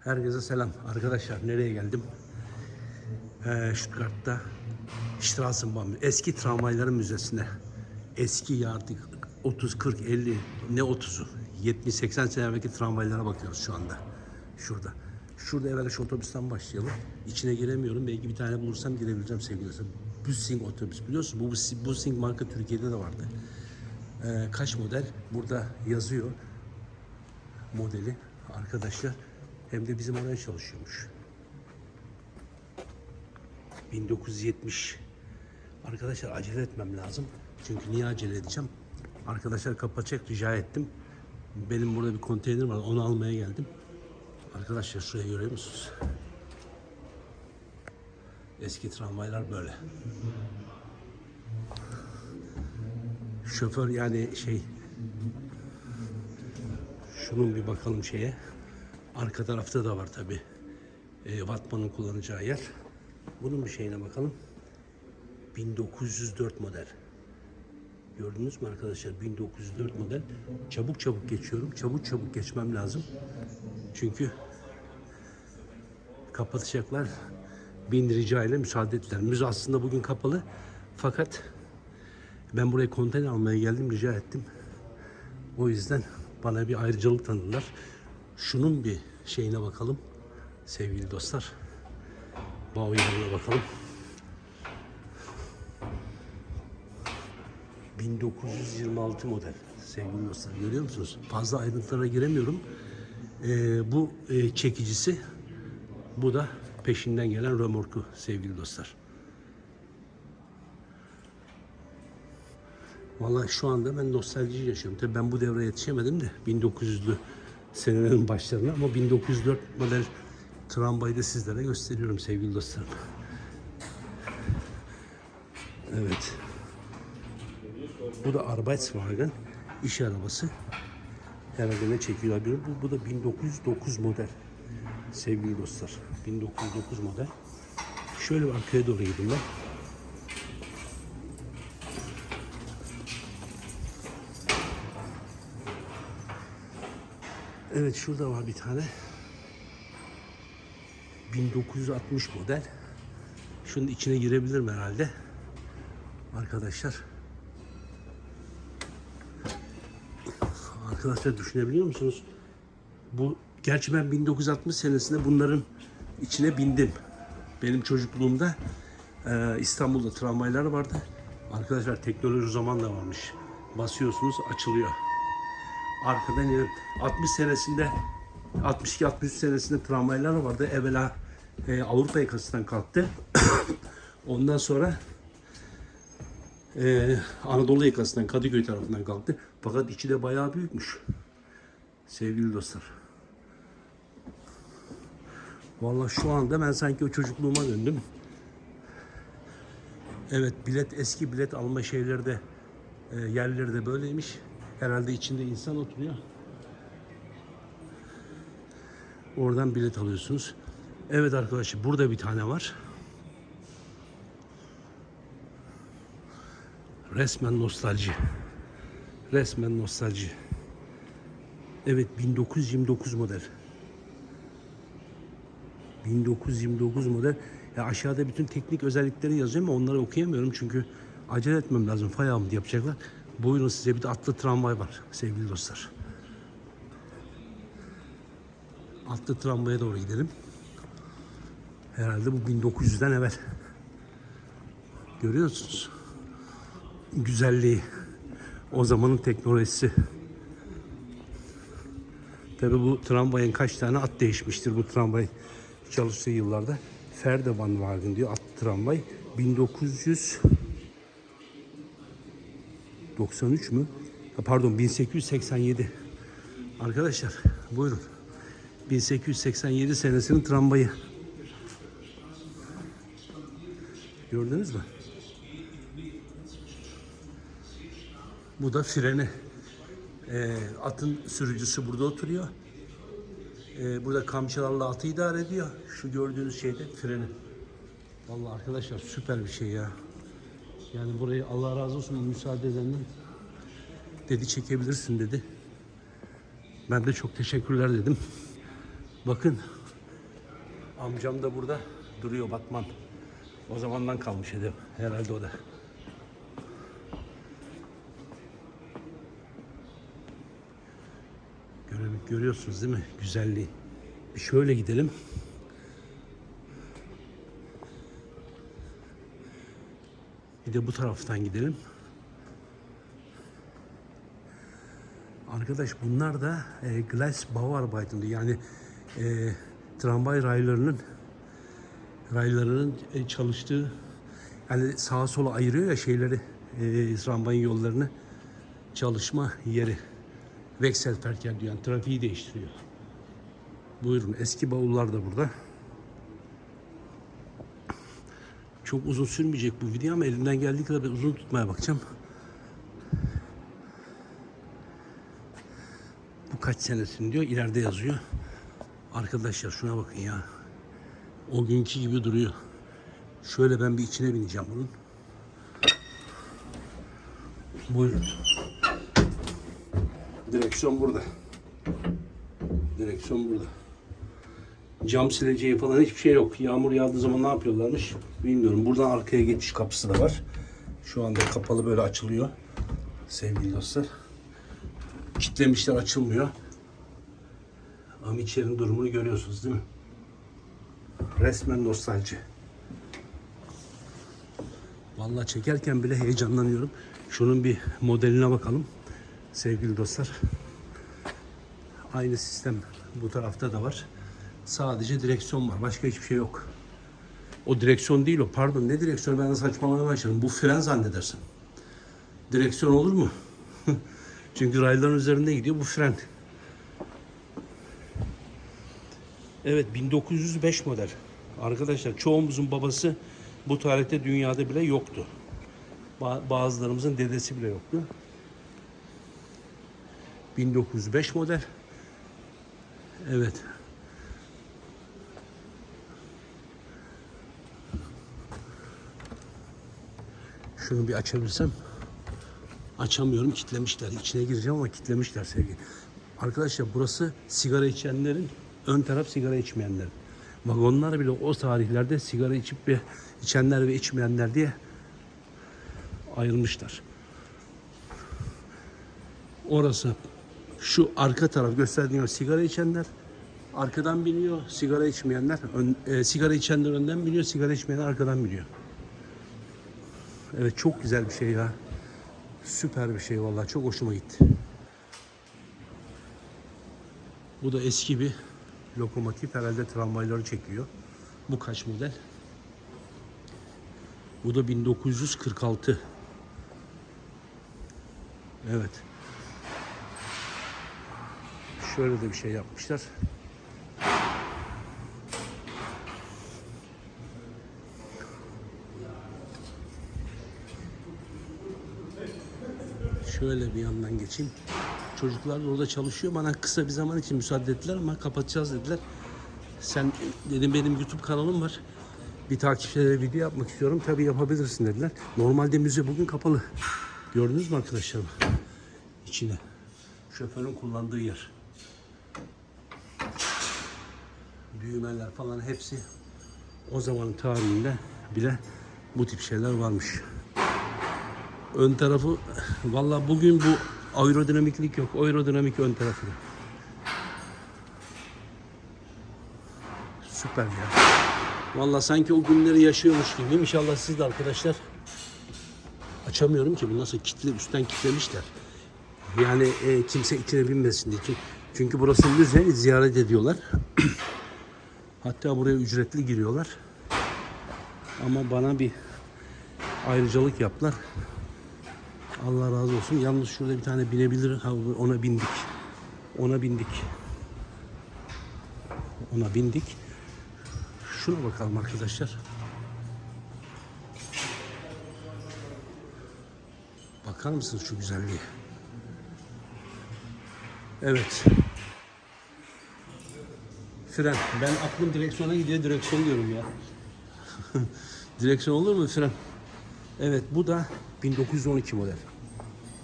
Herkese selam. Arkadaşlar nereye geldim? Ee, Stuttgart'ta Strassenbahn, eski tramvayların müzesine. Eski artık 30, 40, 50, ne 30'u? 70, 80 sene evvelki tramvaylara bakıyoruz şu anda. Şurada. Şurada evvel şu otobüsten başlayalım. İçine giremiyorum. Belki bir tane bulursam girebileceğim sevgili dostlar. Bussing otobüs biliyorsun. Bu Bus- Bussing marka Türkiye'de de vardı. Ee, kaç model? Burada yazıyor modeli arkadaşlar hem de bizim oraya çalışıyormuş. 1970 Arkadaşlar acele etmem lazım. Çünkü niye acele edeceğim? Arkadaşlar kapatacak rica ettim. Benim burada bir konteyner var. Onu almaya geldim. Arkadaşlar şuraya görüyor musunuz? Eski tramvaylar böyle. Şoför yani şey şunun bir bakalım şeye. Arka tarafta da var tabi. E, Vatman'ın kullanacağı yer. Bunun bir şeyine bakalım. 1904 model. Gördünüz mü arkadaşlar? 1904 model. Çabuk çabuk geçiyorum. Çabuk çabuk geçmem lazım. Çünkü kapatacaklar. Bin rica ile müsaade ettiler. Müze aslında bugün kapalı. Fakat ben buraya konteyner almaya geldim. Rica ettim. O yüzden bana bir ayrıcalık tanıdılar. Şunun bir şeyine bakalım. Sevgili dostlar. Bauer'ına bakalım. 1926 model sevgili dostlar görüyor musunuz? Fazla ayrıntılara giremiyorum. Ee, bu e, çekicisi bu da peşinden gelen römorku sevgili dostlar. Vallahi şu anda ben nostalji yaşıyorum. Tabii ben bu devreye yetişemedim de 1900'lü senelerin başlarına ama 1904 model tramvayı da sizlere gösteriyorum sevgili dostlarım. Evet. Bu da Arbeitswagen iş arabası. Herhalde ne çekiyorlar bilmiyorum. Bu, bu da 1909 model sevgili dostlar. 1909 model. Şöyle bir arkaya doğru gideyim ben. Evet şurada var bir tane. 1960 model. Şunun içine girebilirim herhalde. Arkadaşlar. Arkadaşlar düşünebiliyor musunuz? Bu gerçi ben 1960 senesinde bunların içine bindim. Benim çocukluğumda e, İstanbul'da tramvaylar vardı. Arkadaşlar teknoloji zaman da varmış. Basıyorsunuz açılıyor. Arkadan inen 60 senesinde 62-63 senesinde tramvaylar vardı. Evvela e, Avrupa yakasından kalktı. Ondan sonra e, Anadolu yakasından Kadıköy tarafından kalktı. Fakat içi de bayağı büyükmüş. Sevgili dostlar. Vallahi şu anda ben sanki o çocukluğuma döndüm. Evet bilet eski bilet alma şeyleri de e, yerleri böyleymiş. Herhalde içinde insan oturuyor. Oradan bilet alıyorsunuz. Evet arkadaşlar burada bir tane var. Resmen nostalji. Resmen nostalji. Evet 1929 model. 1929 model. Ya aşağıda bütün teknik özellikleri yazıyor ama onları okuyamıyorum çünkü acele etmem lazım. Fay yapacaklar. Buyurun size bir de atlı tramvay var sevgili dostlar. Atlı tramvaya doğru gidelim. Herhalde bu 1900'den evvel. Görüyorsunuz. Güzelliği. O zamanın teknolojisi. Tabi bu tramvayın kaç tane at değişmiştir bu tramvay çalıştığı yıllarda. Ferdevan Wagen diyor at tramvay. 1900 93 mü? Ha, pardon 1887. Arkadaşlar buyurun. 1887 senesinin tramvayı. Gördünüz mü? Bu da freni. Ee, atın sürücüsü burada oturuyor. Ee, burada kamçılarla atı idare ediyor. Şu gördüğünüz şey de freni. Vallahi arkadaşlar süper bir şey ya. Yani burayı Allah razı olsun müsaade edenden dedi çekebilirsin dedi. Ben de çok teşekkürler dedim. Bakın Amcam da burada duruyor Batman. O zamandan kalmış hedef. Herhalde o da. Görüyorsunuz değil mi güzelliği? Bir şöyle gidelim. Bir de bu taraftan gidelim. Arkadaş bunlar da e, Gleis Bauarbeiten yani e, tramvay raylarının raylarının e, çalıştığı yani sağa sola ayırıyor ya şeyleri e, tramvayın yollarını çalışma yeri. Wechselverkehr diyor yani trafiği değiştiriyor. Buyurun eski bavullar da burada. Çok uzun sürmeyecek bu video ama elimden geldiği kadar ben uzun tutmaya bakacağım. Bu kaç senesin diyor. ileride yazıyor. Arkadaşlar şuna bakın ya. O günkü gibi duruyor. Şöyle ben bir içine bineceğim bunun. Buyurun. Direksiyon burada. Direksiyon burada. Cam sileceği falan hiçbir şey yok. Yağmur yağdığı zaman ne yapıyorlarmış bilmiyorum. Buradan arkaya geçiş kapısı da var. Şu anda kapalı böyle açılıyor. Sevgili dostlar. Kitlemişler açılmıyor. Ama içerinin durumunu görüyorsunuz değil mi? Resmen nostalji. Vallahi çekerken bile heyecanlanıyorum. Şunun bir modeline bakalım. Sevgili dostlar. Aynı sistem bu tarafta da var. Sadece direksiyon var. Başka hiçbir şey yok. O direksiyon değil o. Pardon ne direksiyon? Ben de saçmalamaya başladım. Bu fren zannedersin. Direksiyon olur mu? Çünkü rayların üzerinde gidiyor. Bu fren. Evet 1905 model. Arkadaşlar çoğumuzun babası bu tarihte dünyada bile yoktu. Ba- Bazılarımızın dedesi bile yoktu. 1905 model. Evet. Şunu bir açabilsem. Açamıyorum, kitlemişler. İçine gireceğim ama kitlemişler sevgili. Arkadaşlar burası sigara içenlerin, ön taraf sigara içmeyenlerin. Vagonlar bile o tarihlerde sigara içip ve içenler ve içmeyenler diye ayrılmışlar. Orası şu arka taraf gösterdiğim sigara içenler arkadan biniyor, sigara içmeyenler ön, e, sigara içenler önden biniyor, sigara içmeyenler arkadan biniyor. Evet çok güzel bir şey ya. Süper bir şey vallahi çok hoşuma gitti. Bu da eski bir lokomotif herhalde tramvayları çekiyor. Bu kaç model? Bu da 1946. Evet. Şöyle de bir şey yapmışlar. Şöyle bir yandan geçeyim. Çocuklar da orada çalışıyor. Bana kısa bir zaman için müsaade ettiler ama kapatacağız dediler. Sen dedim benim YouTube kanalım var. Bir takipçilere video yapmak istiyorum. Tabii yapabilirsin dediler. Normalde müze bugün kapalı. Gördünüz mü arkadaşlar? İçine. Şoförün kullandığı yer. Düğmeler falan hepsi o zamanın tarihinde bile bu tip şeyler varmış. Ön tarafı valla bugün bu aerodinamiklik yok. Aerodinamik ön tarafı. Süper ya. Valla sanki o günleri yaşıyormuş gibi. İnşallah siz de arkadaşlar. Açamıyorum ki bu nasıl kitle üstten kitlemişler. Yani e, kimse içine binmesin diye. Çünkü burası müze ziyaret ediyorlar. Hatta buraya ücretli giriyorlar. Ama bana bir ayrıcalık yaptılar. Allah razı olsun. Yalnız şurada bir tane binebilir. Ha, ona bindik. Ona bindik. Ona bindik. Şuna bakalım arkadaşlar. Bakar mısınız şu güzelliğe? Evet. Fren. Ben aklım direksiyona gidiyor. Direksiyon diyorum ya. direksiyon olur mu fren? Evet bu da 1912 model.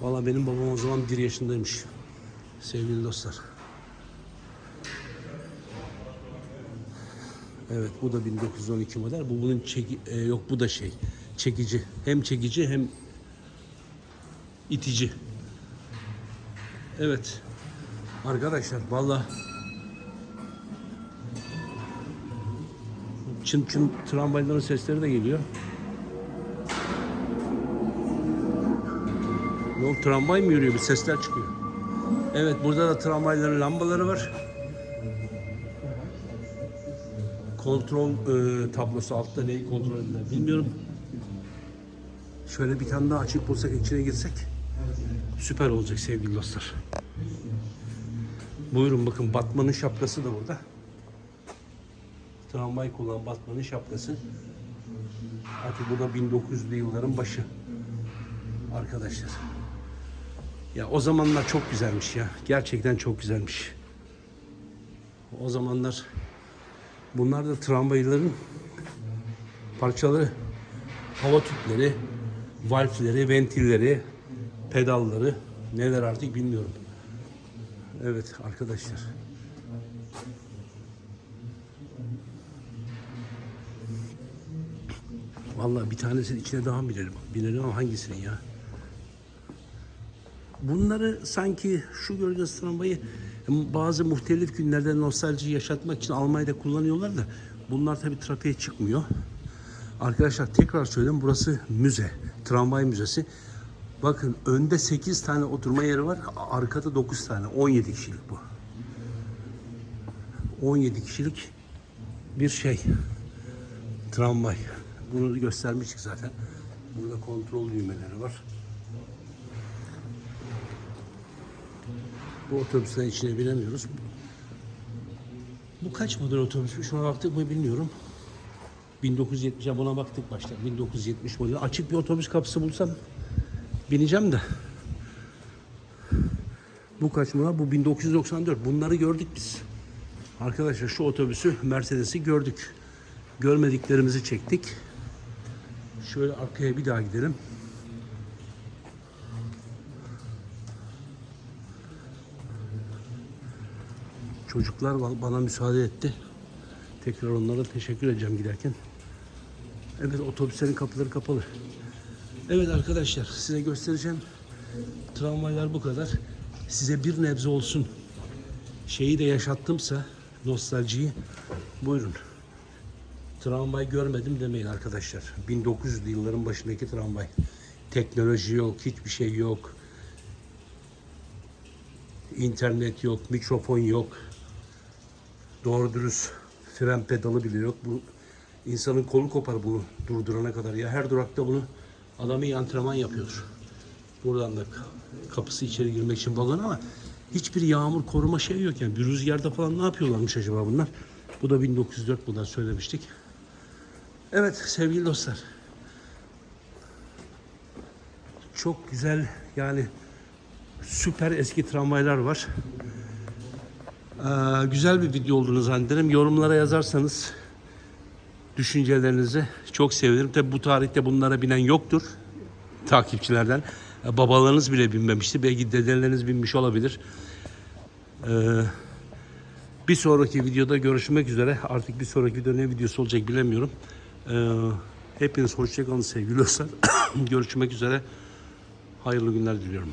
Valla benim babam o zaman 1 yaşındaymış. Sevgili dostlar. Evet bu da 1912 model. Bu bunun çeki, e, yok bu da şey çekici. Hem çekici hem itici. Evet. Arkadaşlar valla çın çın tramvayların sesleri de geliyor. Ne oldu tramvay mı yürüyor? Bir sesler çıkıyor. Evet burada da tramvayların lambaları var. Kontrol e, tablosu altta neyi kontrol edilir bilmiyorum. Şöyle bir tane daha açık bulsak içine girsek süper olacak sevgili dostlar. Buyurun bakın Batman'ın şapkası da burada. Tramvay kullanan Batman'ın şapkası. Artık bu da 1900'lü yılların başı. Arkadaşlar. Ya o zamanlar çok güzelmiş ya. Gerçekten çok güzelmiş. O zamanlar bunlar da tramvayların parçaları. Hava tüpleri, valfleri, ventilleri, pedalları neler artık bilmiyorum. Evet arkadaşlar. Vallahi bir tanesinin içine daha binelim. Binelim ama hangisinin ya? Bunları sanki şu gördüğünüz tramvayı bazı muhtelif günlerde nostalji yaşatmak için Almanya'da kullanıyorlar da bunlar tabii trafiğe çıkmıyor. Arkadaşlar tekrar söyleyeyim burası müze. Tramvay müzesi. Bakın önde 8 tane oturma yeri var. Arkada 9 tane. 17 kişilik bu. 17 kişilik bir şey. Tramvay. Bunu göstermiştik zaten. Burada kontrol düğmeleri var. Bu otobüslerin içine binemiyoruz. Bu kaç model otobüs? Şuna baktık mı bilmiyorum. 1970'e buna baktık başta. 1970 model. Açık bir otobüs kapısı bulsam bineceğim de. Bu kaç model? Bu 1994. Bunları gördük biz. Arkadaşlar şu otobüsü Mercedes'i gördük. Görmediklerimizi çektik. Şöyle arkaya bir daha gidelim. Çocuklar ba- bana müsaade etti. Tekrar onlara teşekkür edeceğim giderken. Evet otobüslerin kapıları kapalı. Evet arkadaşlar size göstereceğim. Tramvaylar bu kadar. Size bir nebze olsun şeyi de yaşattımsa nostaljiyi buyurun. Tramvay görmedim demeyin arkadaşlar. 1900'lü yılların başındaki tramvay. Teknoloji yok, hiçbir şey yok. İnternet yok, mikrofon yok. Doğru dürüst fren pedalı bile yok. Bu insanın kolu kopar bunu durdurana kadar. Ya her durakta bunu adam iyi antrenman yapıyor. Buradan da kapısı içeri girmek için vagon ama hiçbir yağmur koruma şey yok yani. Bir rüzgarda falan ne yapıyorlarmış acaba bunlar? Bu da 1904 bundan söylemiştik. Evet sevgili dostlar. Çok güzel yani süper eski tramvaylar var. Ee, güzel bir video olduğunu zannederim. Yorumlara yazarsanız düşüncelerinizi çok sevinirim. Tabi bu tarihte bunlara binen yoktur takipçilerden. Ee, babalarınız bile binmemişti. Belki dedeleriniz binmiş olabilir. Ee, bir sonraki videoda görüşmek üzere. Artık bir sonraki video ne videosu olacak bilemiyorum. Hepiniz hoşçakalın sevgili dostlar. görüşmek üzere. Hayırlı günler diliyorum.